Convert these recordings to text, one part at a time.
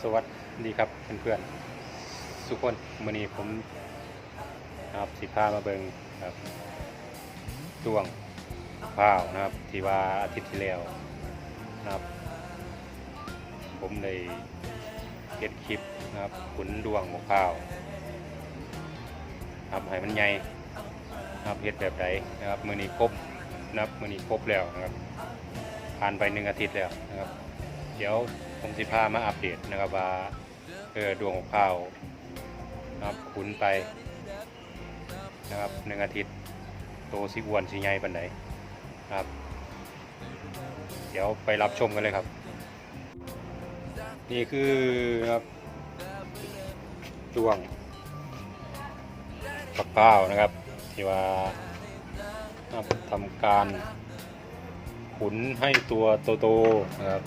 สวัสดีครับเพื่อนๆทุกคนวันนี้ผมนะครับสิพามาเบิงครับดวงข้าวนะครับที่ว่าอาทิตย์ที่แล้วนะครับ ผมได้เก็บคลิปนะครับขุนดวงของข้าวทำให้มันใหญ่นะครับเฮ็ดแบบใดนะครับมือนี้ครบนะครับมือนี้ครบแล้วนะครับผ่านไปหนึ่งอาทิตย์แล้วนะครับ เดี๋ยว ผมสิพามาอัปเดตนะครับว่าเออดวงของข้าวนะครับขุนไปนะครับหนึ่งอาทิตย์โตสิอ้วนสิใหญ่ปันไหนครับ เดี๋ยวไปรับชมกันเลยครับ นี่คือครับดวงฝักข้าวนะครับ ที่ว่าทำการขุนให้ตัวโตๆนะครับ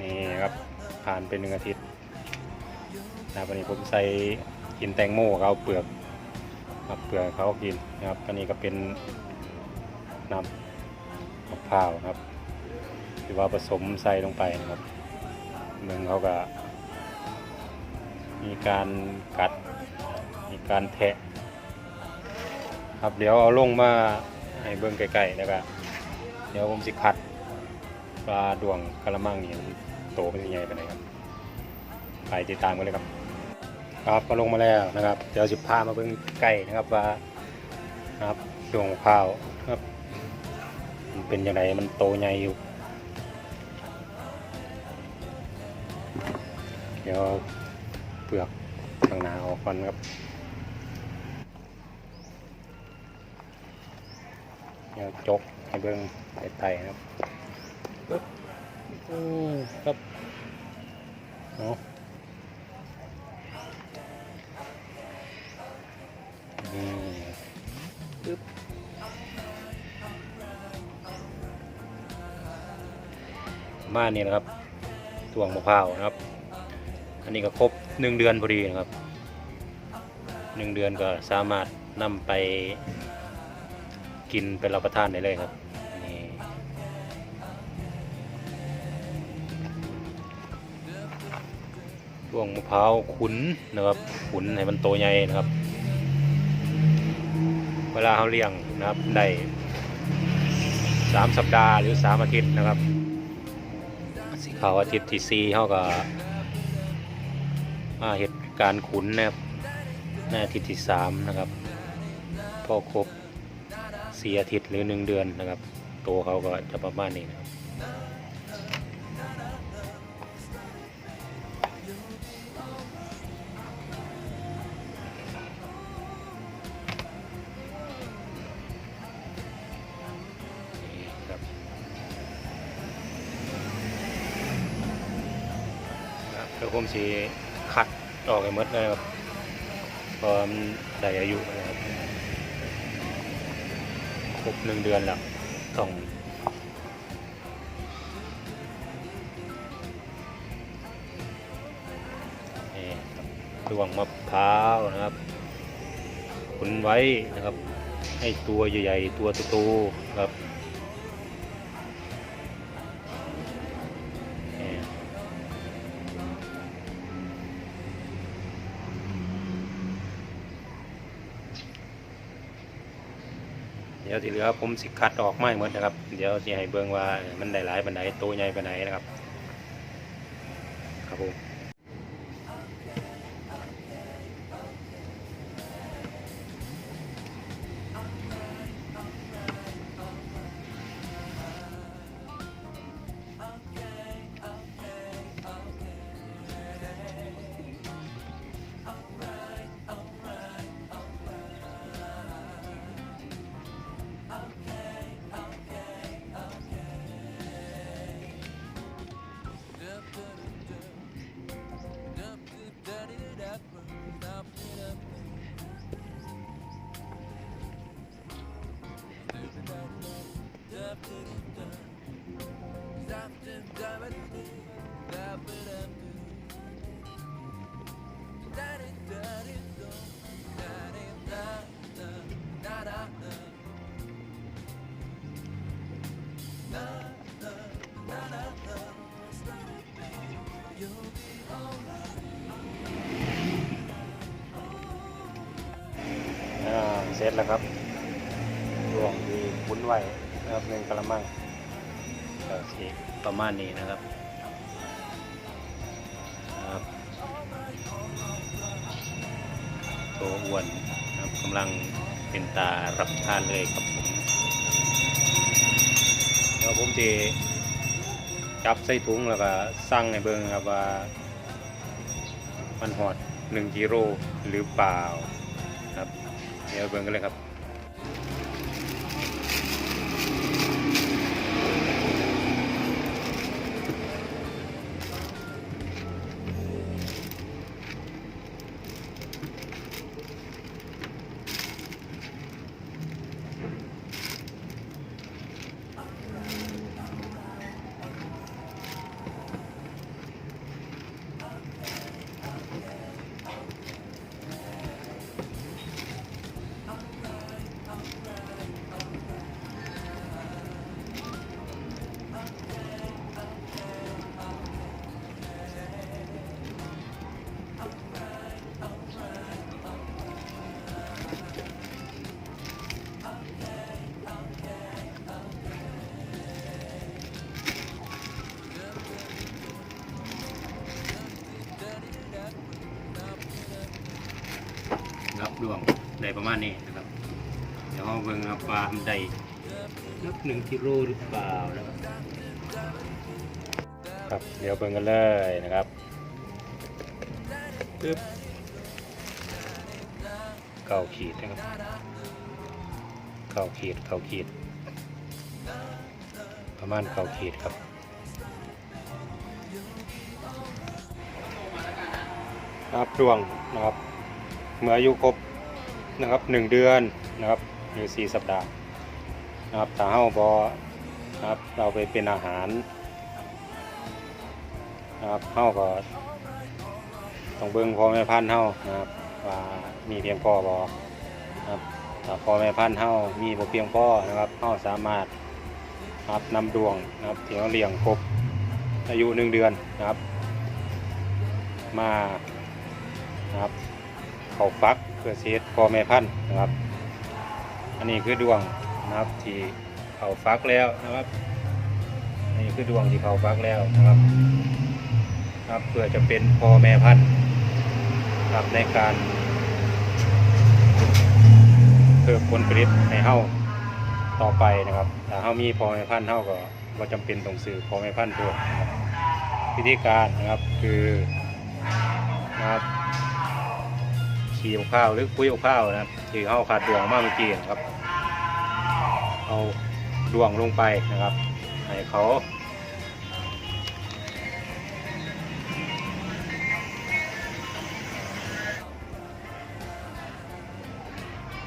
นี่ครับผ่านเป็นหนึ่งอาทิตย์นะวันนี้ผมใส่กินแตงโมเขาเปลือกครับเปลือกเขากินนะครับอันนี้ก็เป็นน้ำมะพร้าวครับที่ว่าผสมใส่ลงไปนะครับเมืองเขาก็ มีการกัด มีการแทะ ครับเดี๋ยวเอาลงมาให้เบิ่งใกล้ๆแล้วก็เดี๋ยวผมสิคัดปลาดวงกระมังนี่ โตเป็นยังไงไปไหนครับไปติดตามกันเลยครับ ครับก็ลงมาแล้วนะครับเดี๋ยวสิพามาเบิ่งใกล้นะครับว่านะครับดวงข้าวครับมันเป็นยังไงมันโตใหญ่อยู่ เดี๋ยวเปลือกข้างหน้าออกก่อนครับเดี๋ยวจกให้เบิ่งไต่ๆนะครับ อืมครับเอาอืมปึ๊บมานี่นะครับตวงมะพร้าวนะครับ อันนี้ก็ครบหนึ่งเดือนพอดีนะครับหนึ่งเดือนก็สามารถนำไปกินไปรับประทานได้เลยครับ ช่วงมะพร้าวขุนนะครับขุนให้มันโตใหญ่นะครับ เวลาเขาเลี้ยงนะครับได้สามสัปดาห์หรือสามอาทิตย์นะครับสิเขาอาทิตย์ที่สี่เขาก็มาเหตุการณ์ขุนนะครับในอาทิตย์ที่สามนะครับพอครบสี่อาทิตย์หรือหนึ่งเดือนนะครับโตเขาก็จะประมาณนี้นะครับ ยวผมสีคัดออกให้หมดเลยครับเพอมันได้อายุครับครบหนึ่งเดือนแล้วต้องนี่ครับดวงมะพร้าวนะครับขุนไว้นะครับ ให้ตัวใหญ่ๆตัวโตๆครับ ดี๋ยวที่เหลือผมสิคัดออกไม่หมดนะครับ เดี๋ยวสิให้เบิ่งว่ามันได้หลายปันไดโตใหญ่ปันไดนะครับครับ เสร็จแล้วครับรวงดีคุ้นไหว นะครับหนึ่งกะละมังก็สีประมาณนี้นะครับครับตัวอ้วนนะครับกำลังเป็นตารับทานเลยครับผมเดี๋ยวผมจะจับใส่ถุงแล้วก็สั่งให้เบิ่งครับว่า มันหอดหนึ่งกิโลหรือเปล่าครับ เดี๋ยวเบิ่งกันเลยครับ ดวงได้ประมาณนี้นะครับ เดี๋ยวเราเบิ่งครับว่ามันได้นับหนึ่งกิโลหรือเปล่านะครับครับเดี๋ยวเบิ่งกันเลยนะครับปึ๊บเก้าขีดนะครับเก้าขีดเก้าขีด ประมาณเก้าขีดครับครับดวงนะครับ เมื่ออายุครบ นะครับหนึ่งเดือนนะครับหรือสี่สัปดาห์นะครับถ้าเฮาบอนะครับเราไปเป็นอาหารนะครับเฮาก็ต้องเบิ่งพ่อแม่พันธุ์เฮานะครับว่ามีเพียงพอบอนะครับถ้าพ่อแม่พันธุ์เฮามีบ่เพียงพอนะครับเฮาสามารถนะครับนำดวงนะครับที่เราเลี้ยงครบอายุหนึ่งเดือนนะครับ มานะครับ เขาฟักเพื่อเซตพ่อแม่พันธุ์นะครับ อันนี้คือดวงนะครับที่เขาฟักแล้วนะครับอันนี้คือดวงที่เขาฟักแล้วนะครับครับเพื่อจะเป็นพ่อแม่พันธุ์ครับในการเพิ่มผลผลิตให้เฮาต่อไปนะครับถ้าเฮามีพ่อแม่พันธุ์เฮาก็บ่จำเป็นต้องซื้อพ่อแม่พันธุ์เพิ่มวิธีการนะครับคือนะครับ ขี่ข้าวหรือคุยข้าวนะครับที่เขาขาดดวงมากเมื่อกี้นะครับ เอาดวงลงไปนะครับ ให้เขา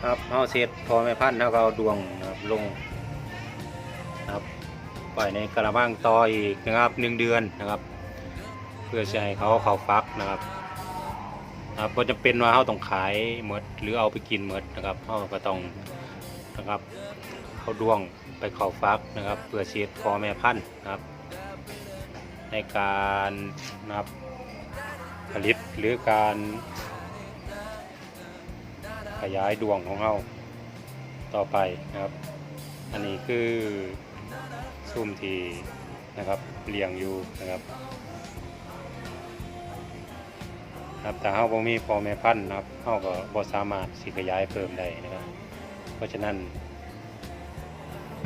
ครับเอาเสร็จพอไม่พันเขาก็เอาดวงนะครับลงนะครับปล่อยในกระมังต่ออีกนะครับหนึ่งเดือนนะครับ เพื่อให้เขาเขาฟักนะครับ ครับก็จะเป็นว่าเขาต้องขายหมดหรือเอาไปกินหมดนะครับเขาก็ต้องนะครับเขาดวงไปเขาฟักนะครับเพื่อเชีดพอแม่พันธุ์นะครับ ในการนะครับผลิตหรือการขยายดวงของเขาต่อไปนะครับ อันนี้คือซุ่มที่นะครับเลี้ยงอยู่นะครับ ครับแต่เฮาบ่มีพ่อแม่พันธุ์นะครับเฮาก็บ่สามารถสิขยายเพิ่มได้นะครับ เพราะฉะนั้น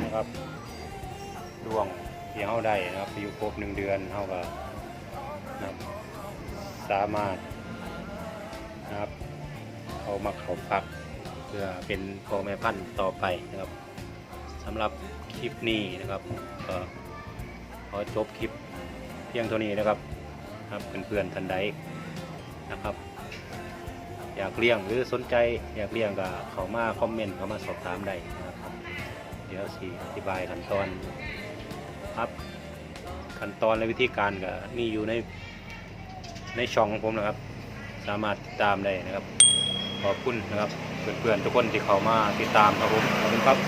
นะครับดวงที่เฮาได้นะครับอายุครบหนึ่งเดือนเฮาก็นะสามารถนะครับเอามาเขาฟักเพื่อเป็นพ่อแม่พันธุ์ต่อไปนะครับสำหรับคลิปนี้นะครับก็ขอจบคลิปเพียงเท่านี้นะครับครับเพื่อนๆท่านใด นะครับ อยากเลี้ยงหรือสนใจอยากเลี้ยงก็เขามาคอมเมนต์เขามาสอบถามได้นะครับ เดี๋ยวสิอธิบายขั้นตอนครับขั้นตอนและวิธีการก็นี่อยู่ในในช่องของผมนะครับ สามารถติดตามได้นะครับ ขอบคุณนะครับเพื่อนๆทุกคนที่เข้ามาติดตามครับผมขอบคุณครับ